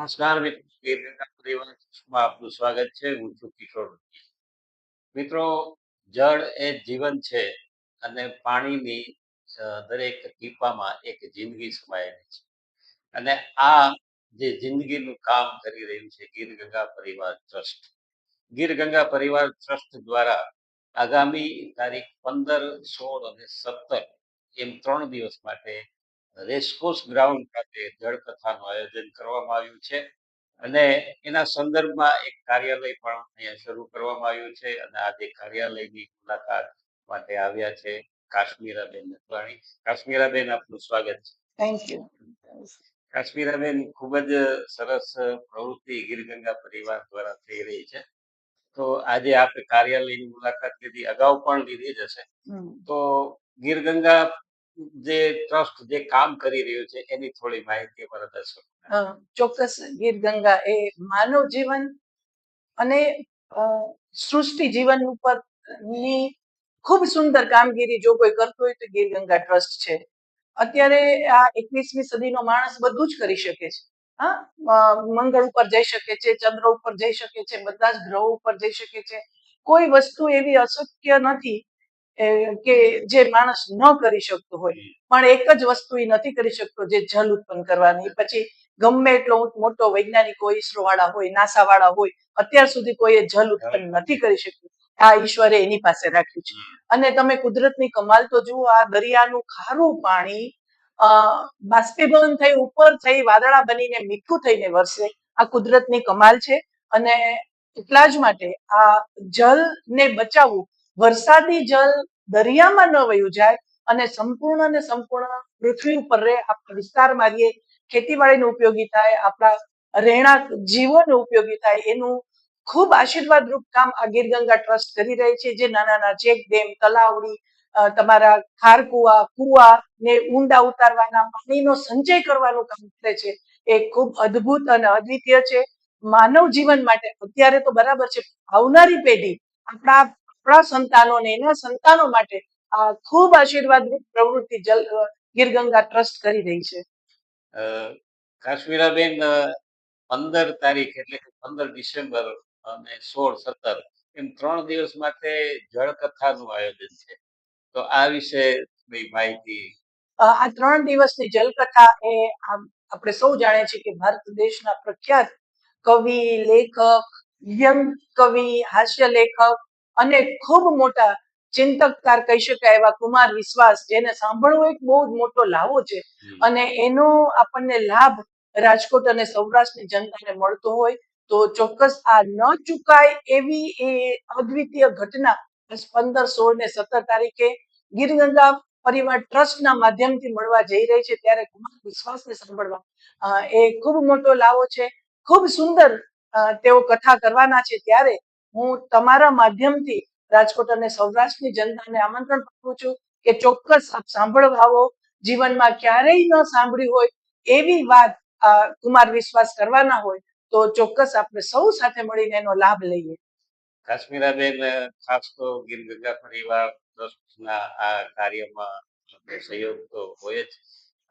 નમસ્કાર આપનું સ્વાગત છે. હું છું કિશોર. મિત્રો, જળ એ જીવન છે અને પાણીની દરેક ટીપામાં એક જિંદગી સમાયેલી છે. અને આ જે જિંદગીનું કામ કરી રહ્યું છે ગીર ગંગા પરિવાર ટ્રસ્ટ. ગીર ગંગા પરિવાર ટ્રસ્ટ દ્વારા આગામી તારીખ પંદર, સોળ અને સત્તર એમ ત્રણ દિવસ માટે રેસકોર્સ ગ્રાઉન્ડ ખાતે જળકથાનું આયોજન કરવામાં આવ્યું છે. અને એના સંદર્ભમાં એક કાર્યાલય પણ અહીંયા શરૂ કરવામાં આવ્યું છે અને આજે કાર્યાલયની મુલાકાત માટે આવ્યા છે કાશ્મીરાબેન નથવાણી. કાશ્મીરાબેન આપનું સ્વાગત છે. થેન્ક યુ કાશ્મીરાબેન ખૂબ જ સરસ પ્રવૃત્તિ ગીરગંગા પરિવાર દ્વારા થઈ રહી છે. તો આજે આપણે કાર્યાલયની મુલાકાત લીધી. અગાઉ પણ લીધી જ હશે. તો ગીરગંગા જે ટ્રસ્ટ જે કામ કરી રહ્યું છે, એની થોડી માહિતી અમારા દર્શકો ચોક્કસ ગીર ગંગા એ માનવ જીવન અને સૃષ્ટિ જીવન ઉપરની ખૂબ સુંદર કામગીરી જો કોઈ કરતું હોય તો ગીર ગંગા ટ્રસ્ટ છે. અત્યારે આ એકવીસમી સદીનો માણસ બધું જ કરી શકે છે. હા મંગળ ઉપર જઈ શકે છે, ચંદ્ર ઉપર જઈ શકે છે, બધા જ ગ્રહો ઉપર જઈ શકે છે. કોઈ વસ્તુ એવી અશક્ય નથી કે જે માણસ ન કરી શકતો હોય પણ એક જ વસ્તુ એ નથી કરી શકતો જે જલ ઉત્પન્ન કરવાની. પછી ગમે એટલો મોટો વૈજ્ઞાનિક હોય ઈસરો વાળા હોય નાસા વાળા હોય અત્યાર સુધી કોઈએ જલ ઉત્પન્ન નથી કરી શક્યું. આ ઈશ્વરે એની પાસે રાખ્યું છે. અને તમે કુદરતની કમાલ તો જુઓ આ દરિયાનું ખારું પાણી અ બાષ્પીભવન થઈ ઉપર થઈ વાદળા બનીને મીઠું થઈને વરસે. આ કુદરતની કમાલ છે. અને એટલા જ માટે આ જલને બચાવવું વરસાદી જલ દરિયામાં ન વયું જાય અને સંપૂર્ણ ને સંપૂર્ણ પૃથ્વી ઉપર રહે આપણા વિસ્તારમાં રહીએ, ખેતીવાડીને ઉપયોગી થાય, આપણા રહેણાંક જીવોને ઉપયોગી થાય, એનું ખૂબ આશીર્વાદ રૂપ કામ આ ગીર ટ્રસ્ટ કરી રહી છે, જે નાના નાના ચેક ડેમ, તલાવડી તમારા ખારકુવા કુવા ને ઊંડા ઉતારવાના પાણીનો સંચય કરવાનું કામ કરે છે. એ ખૂબ અદ્ભુત અને અદ્વિતીય છે. માનવ જીવન માટે અત્યારે તો બરાબર છે. આવનારી પેઢી આપણા આપણા સંતાનો ને એના સંતાનો માટે ખૂબ આશીર્વાદરૂપ પ્રવૃત્તિ જલ ગીર ગંગા ટ્રસ્ટ કરી રહી છે. કાશ્મીરાબેન પંદર તારીખ એટલે કે પંદર ડિસેમ્બર અને સોળ સત્તર એમ ત્રણ દિવસ માટે જળકથાનું આયોજન છે. તો આ વિશે માહિતી આ ત્રણ દિવસની જલકથા એ આપણે સૌ જાણીએ છીએ કે ભારત દેશના પ્રખ્યાત કવિ લેખક વ્યંગ કવિ હાસ્ય લેખક અને ખૂબ મોટા ચિંતકકાર કહી શકાય એવા કુમાર વિશ્વાસ જેને સાંભળવો એક બહુ જ મોટો લાવો છે. અને એનો આપણને લાભ રાજકોટ અને સૌરાષ્ટ્રની જનતાને મળતો હોય તો ચોક્કસ આ ન ચૂકાય એવી એ અદ્વિતીય ઘટના પંદર સોળ ને સત્તર તારીખે ગીરગંગા પરિવાર ટ્રસ્ટના માધ્યમથી મળવા જઈ રહી છે. ત્યારે કુમાર વિશ્વાસને સાંભળવા એ ખૂબ મોટો લાવો છે. ખૂબ સુંદર તેઓ કથા કરવાના છે. ત્યારે હું તમારા માધ્યમથી રાજકોટ અને સૌરાષ્ટ્રની જનતાને આમંત્રણ પાઠવું છું કે ચોક્કસ આપ સાંભળવા જીવનમાં ક્યારેય ન સાંભળી હોય એવી વાત કુમાર વિશ્વાસ કરવાના હોય તો ચોક્કસ આપણે સૌ સાથે મળીને એનો લાભ લઈએ. કાશ્મીરાબેન ખાસ તો ગીર ગંગા પરિવાર ટ્રસ્ટના આ કાર્યમાં સહયોગ તો હોય જ.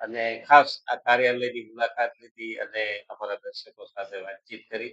અને ખાસ આ કાર્યાલયની મુલાકાત લીધી અને અમારા દર્શકો સાથે વાતચીત કરી.